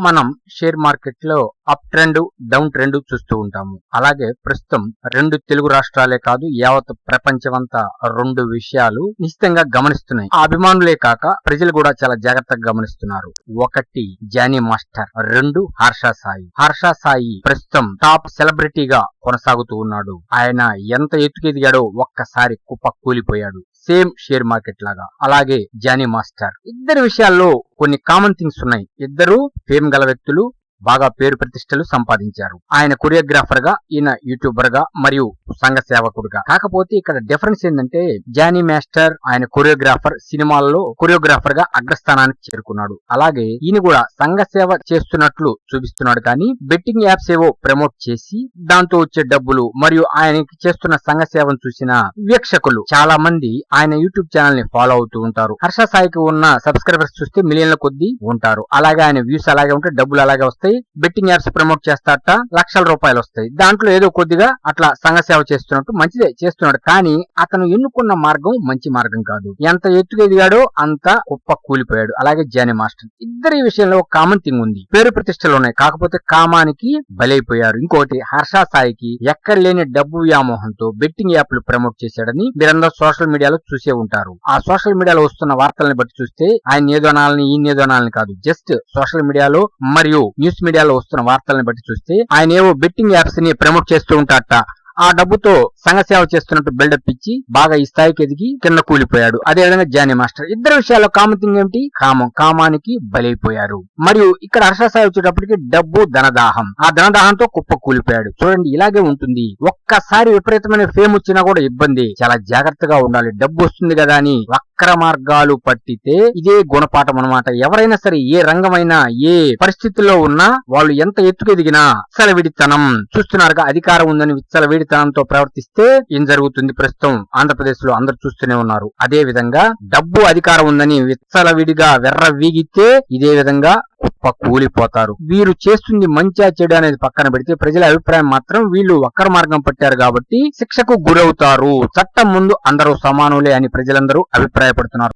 మనం షేర్ మార్కెట్లో up trend down trend చూస్తూ ఉంటాము. అలాగే ప్రస్తుతం రెండు తెలుగు రాష్ట్రాలే కాదు యావత్ ప్రపంచమంతా రెండు విషయాలు నిశ్చితంగా గమనిస్తున్నాయి. ఆ అభిమానులే కాక ప్రజలు కూడా చాలా జాగ్రత్తగా గమనిస్తున్నారు. ఒకటి జానీ మాస్టర్. రెండు హర్ష సాయి. హర్ష సాయి ప్రస్తుతం టాప్ సెలబ్రిటీగా కొనసాగుతూ ఉన్నాడు. ఆయన ఎంత ఎత్తుకెదిగాడో ఒక్కసారి కుప్ప కూలిపోయాడు సేమ్ షేర్ మార్కెట్ లాగా. అలాగే జానీ మాస్టర్. ఇద్దరి విషయాల్లో కొన్ని కామన్ థింగ్స్ ఉన్నాయి. ఇద్దరు ఫేమ్ గల వ్యక్తులు బాగా పేరు ప్రతిష్టలు సంపాదించారు. ఆయన కొరియోగ్రాఫర్గా ఈయన యూట్యూబర్గా మరియు సంఘ సేవకుడుగా. కాకపోతే ఇక్కడ డిఫరెన్స్ ఏంటంటే జానీ మాస్టర్ ఆయన కొరియోగ్రాఫర్ సినిమాల్లో కొరియోగ్రాఫర్గా అగ్రస్థానానికి చేరుకున్నాడు. అలాగే ఈయన కూడా సంఘ సేవ చేస్తున్నట్లు చూపిస్తున్నాడు కానీ బెట్టింగ్ యాప్స్ ఏవో ప్రమోట్ చేసి దాంతో వచ్చే డబ్బులు మరియు ఆయనకి చేస్తున్న సంఘ సేవను చూసిన వీక్షకులు చాలా మంది ఆయన యూట్యూబ్ ఛానల్ని ఫాలో అవుతూ ఉంటారు. హర్ష సాయికి ఉన్న సబ్స్క్రైబర్స్ చూస్తే మిలియన్ల కొద్దీ ఉంటారు. అలాగే ఆయన వ్యూస్ అలాగే ఉంటే డబ్బులు అలాగే వస్తాయి. బెట్టింగ్ యాప్స్ ప్రమోట్ చేస్తాట లక్షల రూపాయలు వస్తాయి. దాంట్లో ఏదో కొద్దిగా అట్లా సంఘ సేవ చేస్తున్నట్టు మంచిదే చేస్తున్నాడు. కానీ అతను ఎన్నుకున్న మార్గం మంచి మార్గం కాదు. ఎంత ఎత్తుకు ఎదిగాడో అంత కుప్ప కూలిపోయాడు. అలాగే జానీ మాస్టర్. ఇద్దరి విషయంలో ఒక కామన్ థింగ్ ఉంది. పేరు ప్రతిష్టలు ఉన్నాయి. కాకపోతే కామానికి బలైపోయారు. ఇంకోటి హర్ష సాయికి ఎక్కడ లేని డబ్బు వ్యామోహంతో బెట్టింగ్ యాప్లు ప్రమోట్ చేశాడని మీరందరూ సోషల్ మీడియాలో చూసే ఉంటారు. ఆ సోషల్ మీడియాలో వస్తున్న వార్తల్ని బట్టి చూస్తే ఆయన ఏదో అనాలని ఈయన అనాలని కాదు. జస్ట్ సోషల్ మీడియాలో మరియు న్యూస్ మీడియాలో వస్తున్న వార్తలను బట్టి చూస్తే ఆయన ఏవో బెట్టింగ్ యాప్స్ని ప్రమోట్ చేస్తూ ఉంటారట ఆ డబ్బుతో సంఘ సేవ చేస్తున్నట్టు బిల్డప్ ఇచ్చి బాగా ఈ స్థాయికి ఎదిగి కింద కూలిపోయాడు. అదే విధంగా జానీ మాస్టర్. ఇద్దరు విషయాల్లో కామన్ థింగ్ ఏమిటి? కామం. కామానికి బలైపోయారు. మరియు ఇక్కడ హర్ష సాయి వచ్చేటప్పటికి డబ్బు ధనదాహం. ఆ ధనదాహంతో కుప్ప కూలిపోయాడు. చూడండి ఇలాగే ఉంటుంది. ఒక్కసారి విపరీతమైన ఫేమ్ వచ్చినా కూడా ఇబ్బంది. చాలా జాగ్రత్తగా ఉండాలి. డబ్బు వస్తుంది కదా అని. వక్ర మార్గాలు పట్టితే ఇదే గుణపాఠం అన్నమాట. ఎవరైనా సరే ఏ రంగమైనా ఏ పరిస్థితుల్లో ఉన్నా వాళ్ళు ఎంత ఎత్తుకు ఎదిగినా విచ్చలవిడితనం చూస్తున్నారుగా అధికారం ఉందని విచ్చలవిడితనంతో ప్రవర్తిస్తే ఏం జరుగుతుంది ప్రస్తుతం? ఆంధ్రప్రదేశ్లో అందరు చూస్తూనే ఉన్నారు. అదే విధంగా డబ్బు అధికారం ఉందని విచ్చలవిడిగా వెర్ర వీగితే ఇదే విధంగా కుప్ప కూలిపోతారు. వీరు చేస్తుంది మంచా చెడు అనేది పక్కన పెడితే ప్రజల అభిప్రాయం మాత్రం వీళ్ళు వక్ర మార్గం పట్టారు కాబట్టి శిక్షకు గురవుతారు. చట్టం ముందు అందరూ సమానులే అని ప్రజలందరూ అభిప్రాయపడుతున్నారు.